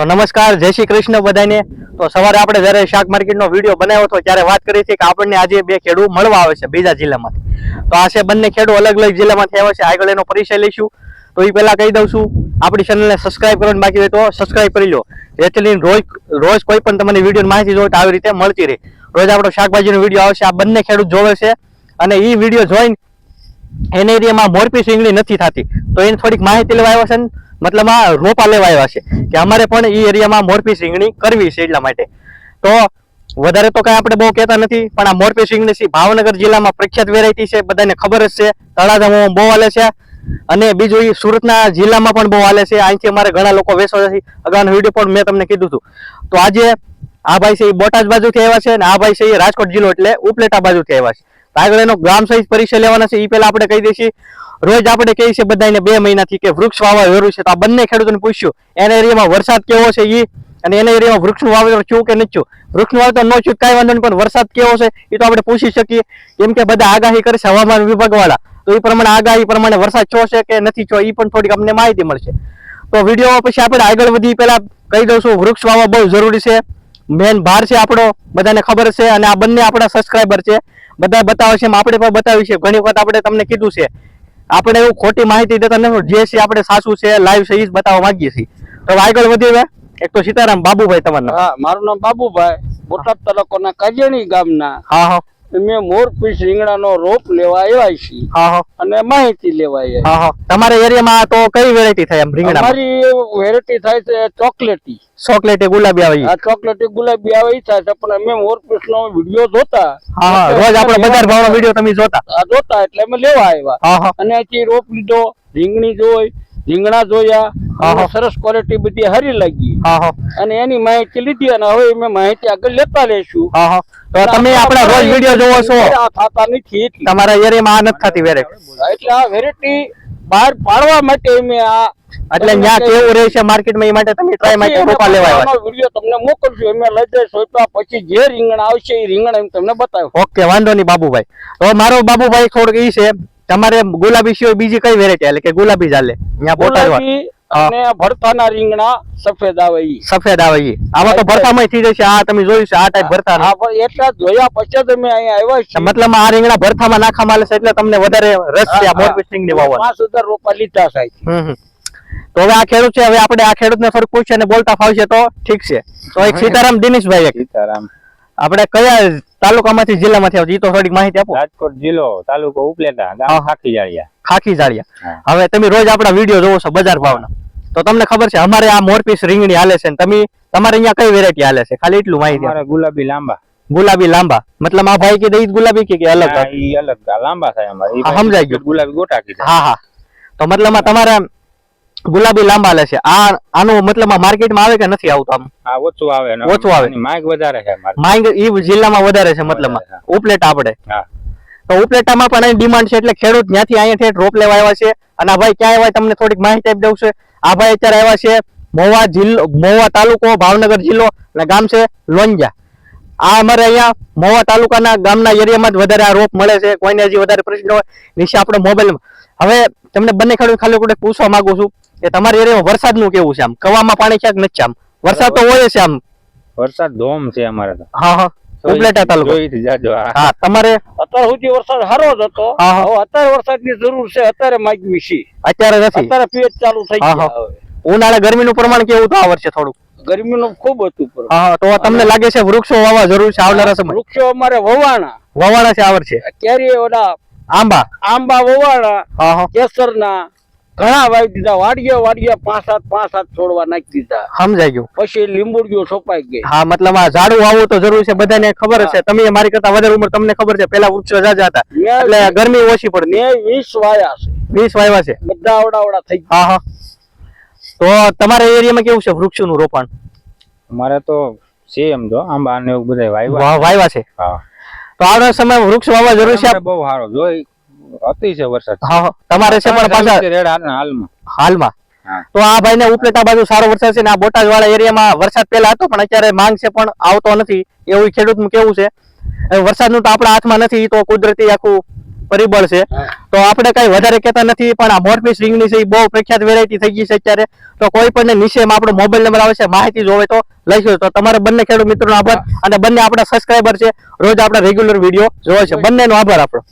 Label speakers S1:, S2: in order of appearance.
S1: તો નમસ્કાર, જય શ્રી કૃષ્ણ બધાને. તો સવારે આપણે જ્યારે શાક માર્કેટનો વીડિયો બનાવ્યો હતો, ત્યારે વાત કરી હતી કે આપણને આજે બે ખેડૂત મળવા આવે છે બીજા જિલ્લામાંથી. તો આ છે બંને ખેડૂત અલગ અલગ જિલ્લામાંથી આવ્યા છે. આગળ એનો પરિચય લઈશું. તો એ પહેલા કહી દઉં છું, આપણી ચેનલને સબસ્ક્રાઇબ કરવાનું બાકી હોય તો સબસ્ક્રાઇબ કરી લો. જેથી રોજ રોજ કોઈ પણ તમને વીડિયો માહિતી જોઈએ તો આવી રીતે મળતી રહે. રોજ આપણો શાકભાજીનો વીડિયો આવશે આ બંને ખેડૂત જોવે છે અને એ વીડિયો જોઈને એના એરિયામાં મોરપી સિંગડી નથી થતી. તો એની થોડીક માહિતી લેવા આવ્યો છે મતલબ આ રોપા લેવા આવ્યા છે કે અમારે પણ એ એરિયામાં મોરપી સિંગણી કરવી છે એટલા માટે. તો વધારે તો કઈ આપણે બહુ કહેતા નથી, પણ આ મોરપી સિંગણી છે ભાવનગર જિલ્લામાં પ્રખ્યાત વેરાયટી છે, બધાને ખબર જ છે. તળાજામાં બહુ હાલે છે. અને બીજું એ સુરતના જિલ્લામાં પણ બહુ હાલે છે. અહીંથી અમારે ઘણા લોકો વેચવા છે. અગાઉના વીડિયો પણ મેં તમને કીધું હતું. તો આજે આ ભાઈ છે એ બોટાદ બાજુથી આવ્યા છે અને આ ભાઈ છે એ રાજકોટ જિલ્લો એટલે ઉપલેટા બાજુથી આવ્યા છે. આગળ એનો ગ્રામ સહિત પરિચય લેવાના છે એ પહેલા આપણે કહી દઈશું. રોજ આપણે કહીએ છીએ બધાને બે મહિનાથી કે વૃક્ષ વાવવા જરૂર છે. તો આ બંને ખેડૂતોને પૂછ્યું. એના એરિયામાં વરસાદ કેવો છે એ અને એના એરિયામાં વૃક્ષનું વાવેતર થયું કે નથી વૃક્ષનું વાવેતર ન થયું કાંઈ વાંધો નહીં, પણ વરસાદ કેવો છે એ તો આપણે પૂછી શકીએ. કેમ કે બધા આગાહી કરે છે હવામાન વિભાગ વાળા તો એ પ્રમાણે આગાહી પ્રમાણે વરસાદ થયો છે કે નથી થયો એ પણ થોડીક અમને માહિતી મળશે. તો વીડિયો પછી આપણે આગળ વધી પહેલા કહી દઉં છું, વૃક્ષ વાવવા બહુ જરૂરી છે. મેન ભાર છે આપણો બધાને ખબર છે અને આ બંને આપણા સબસ્ક્રાઈબર છે. બધા બતાવે છે એમ આપણે પણ બતાવ્યું છે. ઘણી વખત આપણે તમને કીધું છે. આપણે એવું ખોટી માહિતી દેતા નથી જે છે આપણે સાસુ છે લાઈવ છે એ જ બતાવવા માંગીએ છીએ. તો આગળ વધીએ. એક તો સીતારામ બાબુભાઈ તમારું નામ.
S2: હા મારું નામ બાબુભાઈ બોટાદ તાલુકાના કાજેણી ગામના.
S1: હા હા.
S2: મેં મોરપીસ રીંગણાનો રોપ લેવા આવ્યા છીએ. અને માહિતી લેવા આવ્યા
S1: તમારા એરિયામાં તો કઈ વેરાયટી થાય એમ રીંગણા
S2: અમારી વેરાયટી થાય છે ચોકલેટી.
S1: ચોકલેટી ગુલાબી આવી.
S2: આ ચોકલેટી ગુલાબી આવે થાય છે પણ અમે મોરપીસ નો વીડિયો જોતા.
S1: હા રોજ આપણે બજાર ભાવનો વીડિયો તમે જોતા.
S2: આ જોતા એટલે અમે લેવા આવ્યા. અને અહીંથી રોપ લીધો રીંગણી જોઈ રીંગણા જોયા. સરસ ક્વોલિટી બધી હારી લાગી.
S1: હા હા.
S2: અને એની માહિતી લીધી અને હવે અમે માહિતી આગળ લેતા લેશું
S1: તો તમે આપણા રોજ વીડિયો જોવો છો.
S2: ખાતાની ખીચ
S1: તમારા એરિયામાં આ નથી થતી વેરાયટી
S2: એટલે આ વેરાયટી બહાર પાડવા માટે અમે આ
S1: એટલે ત્યાં કેવું રહેશે માર્કેટમાં એ માટે તમે ટ્રાય માટે રોપા લેવા આવ્યા.
S2: વીડિયો તમને મોકલશું અમે લઈ સોંપ્યા પછી જે રીંગણ આવશે એ રીંગણ એમ તમને બતાવ્યું.
S1: ઓકે વાંધો નહીં બાબુભાઈ. તો મારો બાબુભાઈ થોડુંક ઈ છે. તમારે ગુલાબી સિવાય બીજી કઈ વેરાયટી હાલે કે ગુલાબી હાલે? અહીંયા બોટાદ.
S2: અને ભરતાના રીંગણા સફેદ આવે ઈ.
S1: સફેદ આવે ઈ. આમાં તો ભરતામાં થઈ જશે. આ તમે જોયું છે આ ટાઈપ ભરતા
S2: હા પણ એટલા જોયા પછી તમે અહીંયા આવ્યા છે
S1: મતલબ આ રીંગણા ભરતામાં નાખવામાં આવે છે એટલે તમને વધારે રસ છે આ
S2: હા,
S1: મોરપી સિંગની વાવવાનો.
S2: પાંચ હજાર રોપા લીધા સાહેબ.
S1: હમ. તો હવે આ ખેડૂત છે હવે આપણે આ ખેડૂતને થોડું પૂછીએ અને બોલતા ફાવશે તો ઠીક છે. તો એક સીતારામ દિનેશભાઈ એક.
S3: સીતારામ.
S1: આપણે કયા તાલુકામાંથી જિલ્લામાંથી આવશે એ તો થોડીક માહિતી આપો.
S3: રાજકોટ જિલ્લો તાલુકો ઉપલેટા. ગામ ખાખી જાળિયા
S1: ખાખી જાળિયા હવે તમે રોજ આપણા વીડિયો જોવો છો બજાર ભાવના. તો તમને ખબર છે અમારે આ મોરપીસ રીંગણી હાલે છે તમે તમારે અહીંયા કઈ વેરાયટી હાલે છે? ખાલી એટલું માહિતી
S3: ગુલાબી લાંબા.
S1: ગુલાબી લાંબા. મતલબ આ ભાઈ કે દઈ ગુલાબી કે કે અલગ?
S3: અલગ. લાંબા થાય અમારે.
S1: સમજાઈ ગયું.
S3: ગુલાબી ગોટા કીધા.
S1: હા હા. તો મતલબ તમારે ગુલાબી લાંબા હાલે છે. આ આનું મતલબ માર્કેટમાં આવે કે નથી આવતું આમ?
S3: હા ઓછું આવે
S1: ઓછું આવે.
S3: માંગ વધારે છે
S1: માંગ ઈ જિલ્લામાં વધારે છે મતલબ ઉપલેટ આપણે.
S3: હા.
S1: તો ઉપલેટામાં પણ અહીં ડિમાન્ડ છે એટલે ખેડૂત ત્યાંથી અહીંયા ઠેઠ રોપ લેવા આવ્યા છે. અને આ ભાઈ ક્યાં આવ્યા તમને થોડીક માહિતી આપી દઉં છે. આ ભાઈ અત્યારે આવ્યા છે મોવા જિલ્લો મોવા તાલુકો ભાવનગર જિલ્લો અને ગામ છે લોંજા. આ અમારે અહીંયા મોવા તાલુકાના ગામના એરિયામાં જ વધારે આ રોપ મળે છે. કોઈને હજી વધારે પ્રશ્ન હોય નીચે આપણે મોબાઈલમાં હવે તમને બંને ખેડૂત ખાલી કોઈ પૂછવા માંગુ છું કે તમારા એરિયામાં વરસાદનું કેવું છે આમ? કવામાં પાણી ક્યાંક નથી આમ? વરસાદ તો હોય છે આમ.
S3: વરસાદ ધોમ છે અમારે તો.
S1: હા હા. ઉપલેટા તાલુકો.
S3: જોઈથી જાજો હા.
S1: તમારે?
S2: અત્યારે સુધી વરસાદ સારો જ હતો. હવે અત્યારે વરસાદની જરૂર છે અત્યારે માગવી છે.
S1: અત્યારે નથી?
S2: અત્યારે પીએચ ચાલુ થઈ ગયા
S1: ઉનાળે ગરમીનું પ્રમાણ કેવું તો આ વર્ષે થોડું
S2: ગરમીનું ખૂબ હતું
S1: હા તો તમને લાગે છે વૃક્ષો વાવવા જરૂર છે આવનારા સમય?
S2: વૃક્ષો અમારે વવાણા.
S1: વવાણા છે આ વર્ષે?
S2: કેરી ઓલા
S1: આંબા.
S2: આંબા વવાણા કેસરના ઘણા વાવી દીધા. વાડિયા વાડિયા પાંચ સાત પાંચ સાત છોડવા નાખી દીધા.
S1: સમજાઈ ગયું
S2: પછી લીંબુડીઓ સોપાઈ ગઈ.
S1: હા મતલબ આ ઝાડું વાવવું તો જરૂર છે બધાને ખબર છે. તમે મારી કરતા વધારે ઉંમર તમને ખબર છે પેલા વૃક્ષો જાજા હતા. એટલે ગરમી ઓછી પડતી.
S2: મેં વીસ વાયા છે.
S1: વીસ વાવ્યા છે.
S2: બધા આવડાવડા થઈ
S1: હા હા. તો તમારા એરિયામાં કેવું છે વૃક્ષોનું રોપણ?
S3: અમારે તો છે એમ જો આંબા ને એવું બધા વાવ્યા
S1: વાવ્યા છે.
S3: હા.
S1: તો આવનાર સમય વૃક્ષ વાવવા જરૂર છે?
S3: બહુ સારો. જોઈ અતિ છે વરસાદ.
S1: હા. તમારે છે પણ પાછા
S3: હાલમાં.
S1: હાલમાં? તો આ ભાઈને ઉપલેટા બાજુ સારો વરસાદ છે ને આ બોટાદ વાળા એરિયામાં વરસાદ પેલા હતો પણ અત્યારે માંગ છે પણ આવતો નથી. એવું ખેડૂતનું કેવું છે? વરસાદનું તો આપણા હાથમાં નથી તો કુદરતી આખું પરિબળ છે. તો આપણે કઈ વધારે કહેતા નથી પણ આ મોરપીસ રીંગણી છે એ બહુ પ્રખ્યાત વેરાયટી થઈ ગઈ છે અત્યારે. તો કોઈ પણ નીચેમાં આપણો મોબાઈલ નંબર આવે છે માહિતી જોવે તો લઈશું. તો તમારે બંને ખેડૂત મિત્રોનો આભાર અને બંને આપણા સબસ્ક્રાઈબર છે. રોજ આપણા રેગ્યુલર વીડિયો જોવે છે. બંનેનો આભાર આપણો.